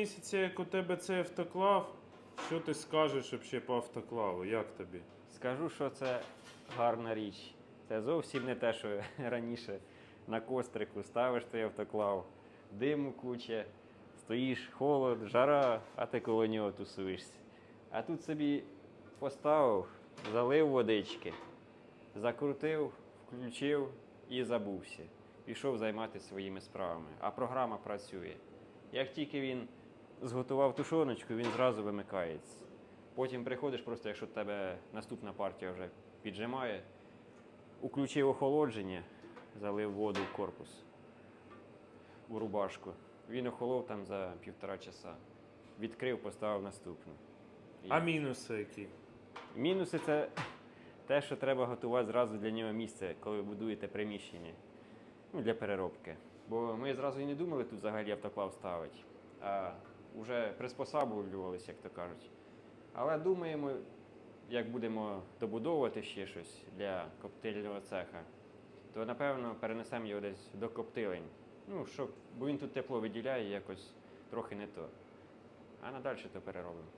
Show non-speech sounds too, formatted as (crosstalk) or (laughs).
місяця, як у тебе цей автоклав, що ти скажеш взагалі по автоклаву? Як тобі? Скажу, що це гарна річ. Це зовсім не те, що (laughs) раніше на кострику ставиш той автоклав, диму куче, стоїш, холод, жара, а ти коло нього тусуєшся. А тут собі поставив, залив водички, закрутив, включив і забувся. Пішов займатися своїми справами. А програма працює. Як тільки він зготував тушоночку, він зразу вимикається. Потім приходиш, просто якщо тебе наступна партія вже піджимає, уключив охолодження, залив воду в корпус у рубашку. Він охолов там за півтора часа. Відкрив, поставив наступну. І- А мінуси які? Мінуси це те, що треба готувати зразу для нього місце, коли ви будуєте приміщення ну, для переробки. Бо ми зразу і не думали тут взагалі автоклав ставити, а вже приспосаблювалися, як то кажуть. Але думаємо, як будемо добудовувати ще щось для коптильного цеха, то напевно перенесемо його десь до коптилень. Ну, щоб, бо він тут тепло виділяє якось трохи не то. А надалі то переробимо.